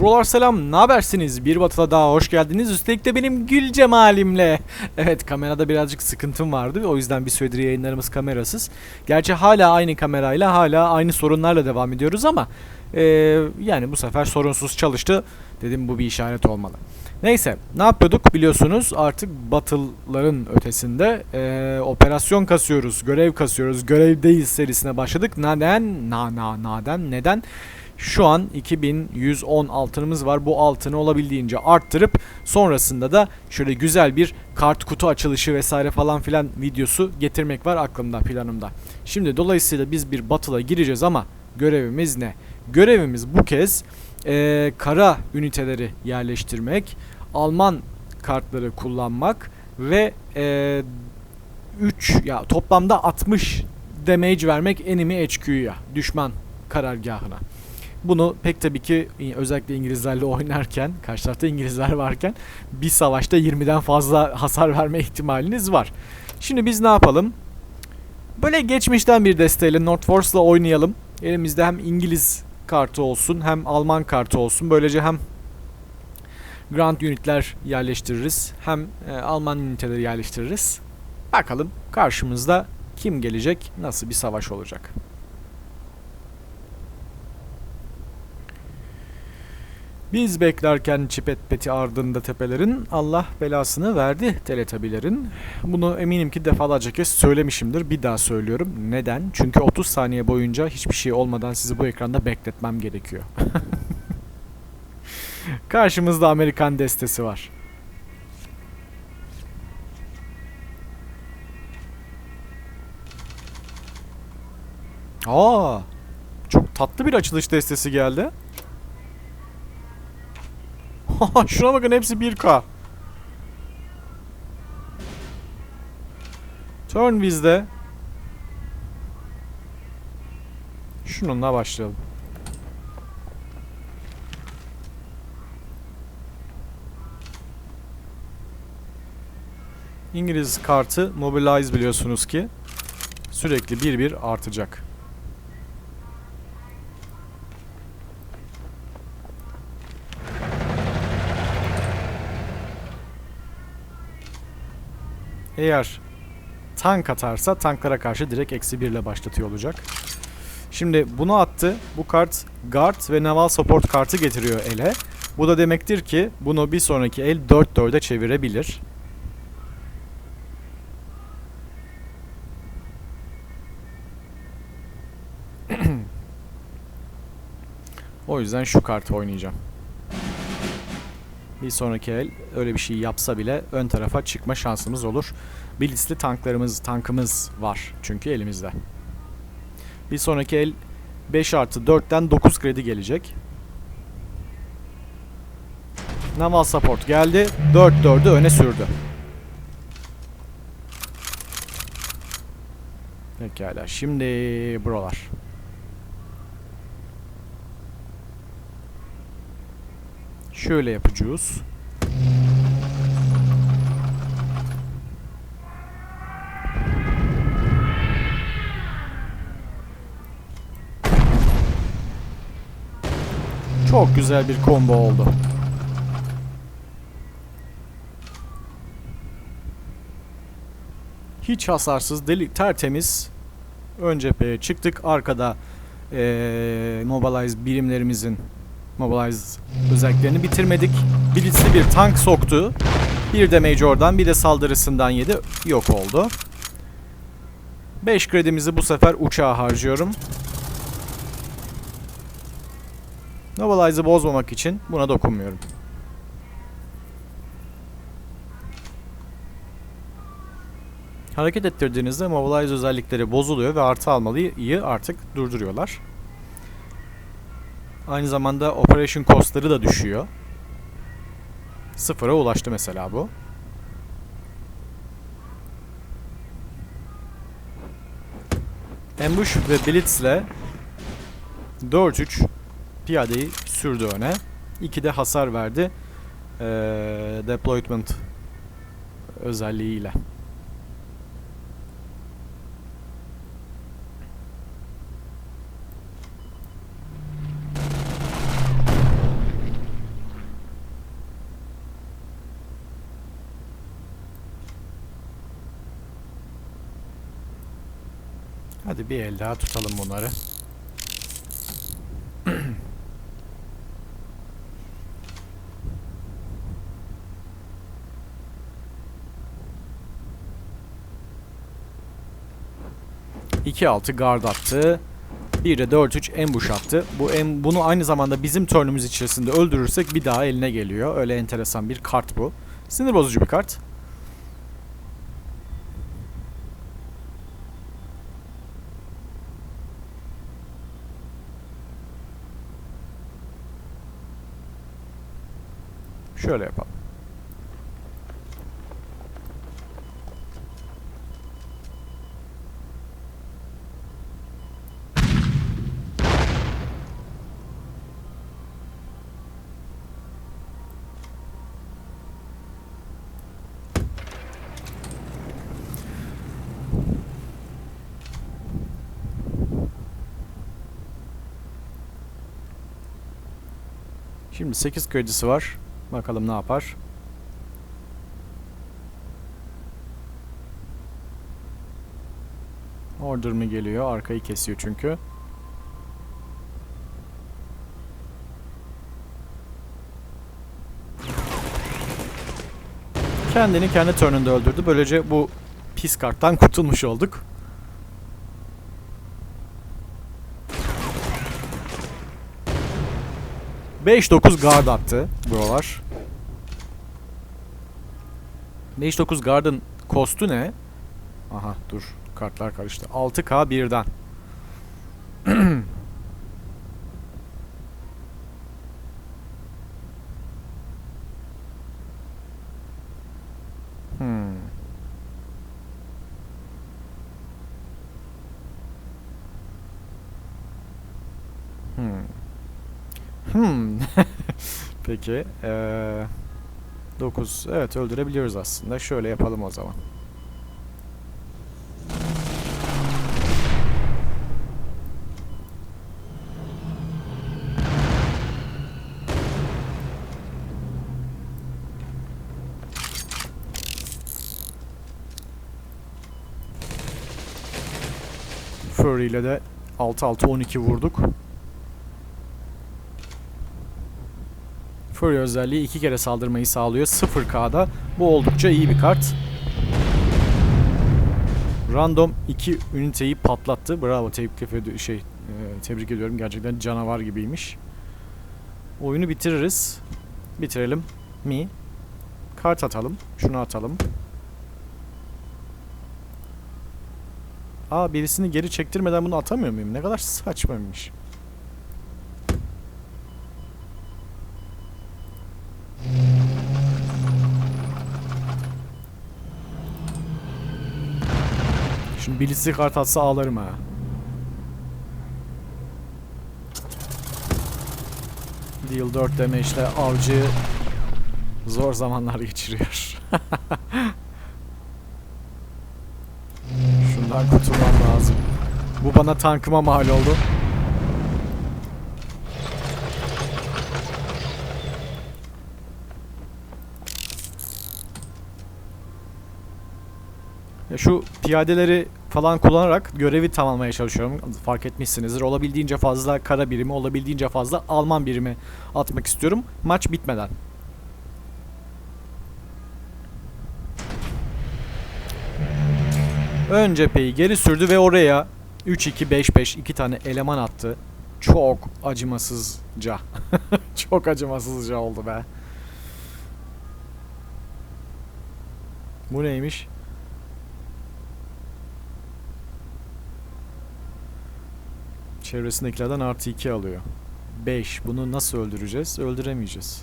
Brolar selam, ne habersiniz? Bir batıda daha hoş geldiniz. Üstelik de benim gül cemalimle. Evet, kamerada birazcık sıkıntım vardı. O yüzden bir süredir yayınlarımız kamerasız. Gerçi hala aynı kamerayla, hala aynı sorunlarla devam ediyoruz ama... eee, yani bu sefer sorunsuz çalıştı. Dedim bu bir işaret olmalı. Neyse, ne yapıyorduk biliyorsunuz artık Battle'ların ötesinde eee, operasyon kasıyoruz, görev kasıyoruz, görevdeyiz serisine başladık. Neden? Na na naden neden? Şu an 2110 altınımız var. Bu altını olabildiğince arttırıp sonrasında da şöyle güzel bir kart kutu açılışı vesaire falan filan videosu getirmek var aklımda planımda. Şimdi dolayısıyla biz bir batıla gireceğiz ama görevimiz ne? Görevimiz bu kez eee, kara üniteleri yerleştirmek, Alman kartları kullanmak ve 3 ya toplamda 60 damage vermek enemy HQ'ya, düşman karargahına. Bunu pek tabii ki özellikle İngilizlerle oynarken, karşı tarafta İngilizler varken bir savaşta 20'den fazla hasar verme ihtimaliniz var. Şimdi biz ne yapalım? Böyle geçmişten bir desteğiyle Nordforce'la oynayalım. Elimizde hem İngiliz kartı olsun hem Alman kartı olsun. Böylece hem Grand unitler yerleştiririz hem e, Alman üniteleri yerleştiririz. Bakalım karşımızda kim gelecek, nasıl bir savaş olacak. Biz beklerken çipet peti ardında tepelerin Allah belasını verdi teletabilerin. Bunu eminim ki defalarca kez söylemişimdir. Bir daha söylüyorum. Neden? Çünkü 30 saniye boyunca hiçbir şey olmadan sizi bu ekranda bekletmem gerekiyor. Karşımızda Amerikan destesi var. Aa, çok tatlı bir açılış destesi geldi. Şuna bakın hepsi 1K. Turn bizde. Şununla başlayalım. İngiliz kartı Mobilize biliyorsunuz ki sürekli bir bir artacak. Eğer tank atarsa tanklara karşı direkt eksi 1 ile başlatıyor olacak. Şimdi bunu attı. Bu kart guard ve naval support kartı getiriyor ele. Bu da demektir ki bunu bir sonraki el 4-4'e çevirebilir. o yüzden şu kartı oynayacağım. Bir sonraki el öyle bir şey yapsa bile ön tarafa çıkma şansımız olur. Blitzli tanklarımız, tankımız var çünkü elimizde. Bir sonraki el 5 artı 4'ten 9 kredi gelecek. Naval support geldi. 4-4'ü öne sürdü. Pekala. Şimdi buralar. Şöyle yapacağız. Çok güzel bir combo oldu. Hiç hasarsız, deli, tertemiz. Ön cepheye çıktık. Arkada eee Mobilize birimlerimizin Mobilize özelliklerini bitirmedik. Blitz'li bir tank soktu. Bir de Major'dan bir de saldırısından yedi. Yok oldu. 5 kredimizi bu sefer uçağa harcıyorum. Mobilize'ı bozmamak için buna dokunmuyorum. Hareket ettirdiğinizde Mobilize özellikleri bozuluyor ve artı almalıyı artık durduruyorlar. Aynı zamanda operation costları da düşüyor. Sıfıra ulaştı mesela bu. Ambush ve Blitz'le 4-3 piyadeyi sürdü öne. 2 de hasar verdi. Ee, deployment özelliğiyle. Bir el daha tutalım bunları. İki altı guard attı. Bir de 4-3 ambush attı. Bu em, bunu aynı zamanda bizim turnumuz içerisinde öldürürsek bir daha eline geliyor. Öyle enteresan bir kart bu. Sinir bozucu bir kart. Şöyle yapalım. Şimdi 8 kredisi var. Bakalım ne yapar. Order mı geliyor? Arkayı kesiyor çünkü. Kendini kendi turnunda öldürdü. Böylece bu pis karttan kurtulmuş olduk. Beş dokuz guard attı buralar. 5-9 guard'ın kostu ne? Aha dur kartlar karıştı. 6K birden. Hmm. Peki. Ee, 9. Evet öldürebiliyoruz aslında. Şöyle yapalım o zaman. Furry ile de 6-6-12 vurduk. Fury özelliği iki kere saldırmayı sağlıyor. 0K'da. Bu oldukça iyi bir kart. Random iki üniteyi patlattı. Bravo tebrik, şey, e, tebrik ediyorum. Gerçekten canavar gibiymiş. Oyunu bitiririz. Bitirelim. Mi? Kart atalım. Şunu atalım. Aa birisini geri çektirmeden bunu atamıyor muyum? Ne kadar saçmaymış. Şimdi birisi kart atsa ağlarım ha. Deal 4 damage'le avcı zor zamanlar geçiriyor. Şundan kurtulmam lazım. Bu bana tankıma mal oldu. Ya şu piyadeleri falan kullanarak görevi tamamlamaya çalışıyorum. Fark etmişsinizdir. Olabildiğince fazla kara birimi, olabildiğince fazla Alman birimi atmak istiyorum. Maç bitmeden. Ön cepheyi geri sürdü ve oraya 3-2-5-5 iki tane eleman attı. Çok acımasızca. Çok acımasızca oldu be. Bu neymiş? Çevresindekilerden artı 2 alıyor. 5. Bunu nasıl öldüreceğiz? Öldüremeyeceğiz.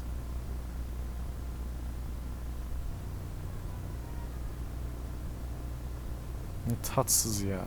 Ne tatsız ya.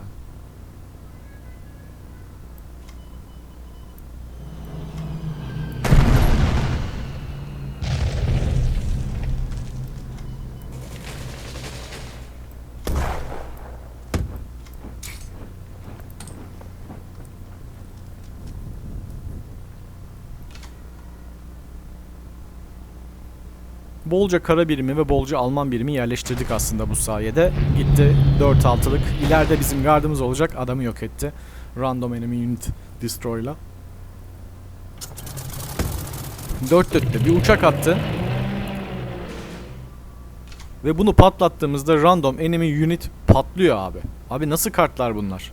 Bolca kara birimi ve bolca Alman birimi yerleştirdik aslında bu sayede. Gitti 4-6'lık. İleride bizim gardımız olacak. Adamı yok etti. Random Enemy Unit Destroy'la. 4 dörtte bir uçak attı. Ve bunu patlattığımızda random enemy unit patlıyor abi. Abi nasıl kartlar bunlar?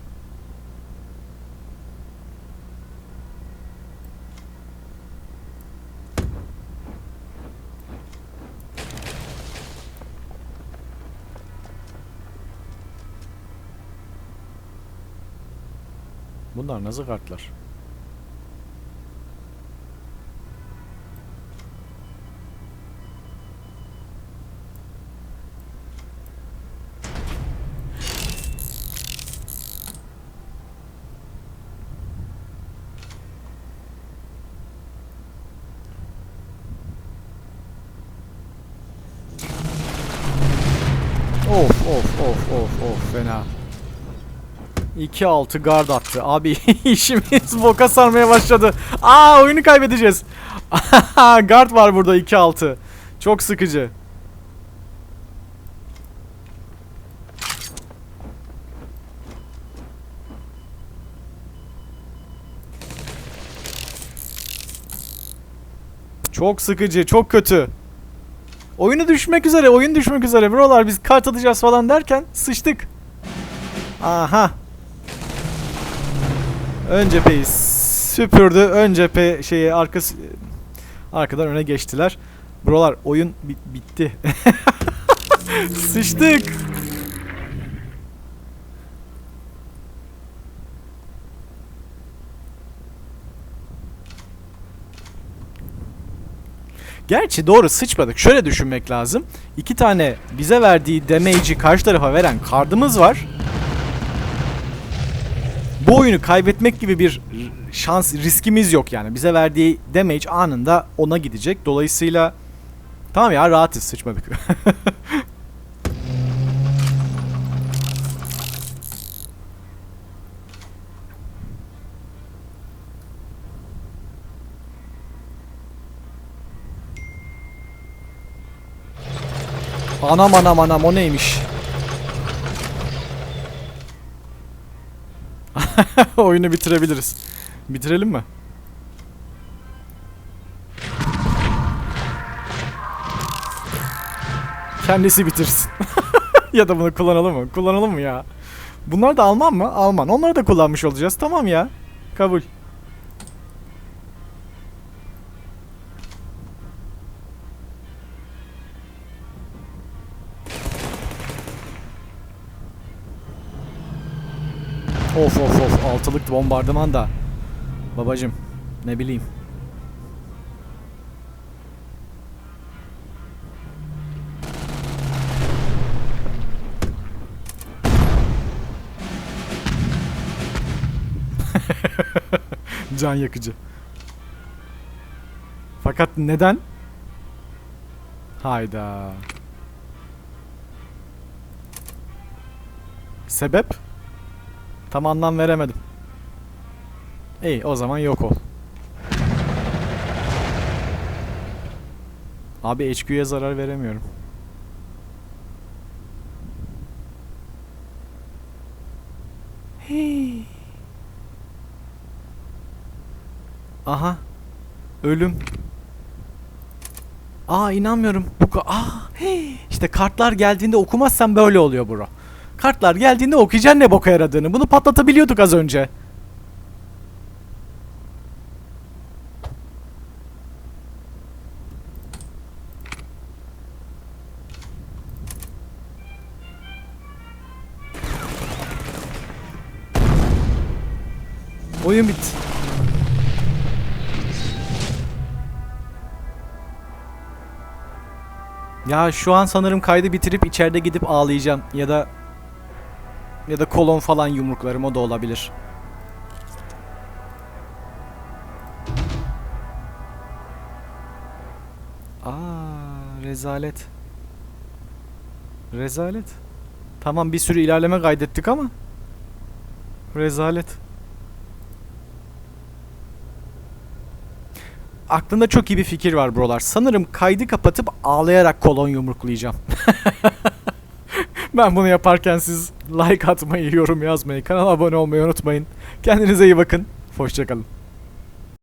Bunlar nasıl kartlar? Of of of of of fena. 2-6 guard attı. Abi işimiz boka sarmaya başladı. Aa oyunu kaybedeceğiz. guard var burada 2-6. Çok sıkıcı. Çok sıkıcı, çok kötü. Oyunu düşmek üzere, oyun düşmek üzere. Buralar biz kart atacağız falan derken sıçtık. Aha. Ön cepheyi süpürdü. Ön cephe şeyi arkası arkadan öne geçtiler. Buralar oyun bi- bitti. Sıçtık. Gerçi doğru sıçmadık. Şöyle düşünmek lazım. İki tane bize verdiği damage'i karşı tarafa veren kardımız var. Bu oyunu kaybetmek gibi bir şans riskimiz yok yani. Bize verdiği damage anında ona gidecek. Dolayısıyla tamam ya rahatız sıçmadık. anam anam anam o neymiş? Oyunu bitirebiliriz. Bitirelim mi? Kendisi bitirsin. ya da bunu kullanalım mı? Kullanalım mı ya? Bunlar da Alman mı? Alman. Onları da kullanmış olacağız. Tamam ya. Kabul. Of of of altılık bombardıman da. Babacım ne bileyim. Can yakıcı. Fakat neden? Hayda. Sebep? Tam anlam veremedim. İyi o zaman yok ol. Abi HQ'ya zarar veremiyorum. Hey. Aha. Ölüm. Aa inanmıyorum. Bu ka- Aa, hey. İşte kartlar geldiğinde okumazsan böyle oluyor bro. Kartlar geldiğinde okuyacaksın ne boka yaradığını. Bunu patlatabiliyorduk az önce. Oyun bitti. Ya şu an sanırım kaydı bitirip içeride gidip ağlayacağım ya da ya da kolon falan yumruklarım o da olabilir. Aa rezalet. Rezalet. Tamam bir sürü ilerleme kaydettik ama rezalet. Aklımda çok iyi bir fikir var brolar. Sanırım kaydı kapatıp ağlayarak kolon yumruklayacağım. ben bunu yaparken siz like atmayı, yorum yazmayı, kanala abone olmayı unutmayın. Kendinize iyi bakın. Hoşçakalın.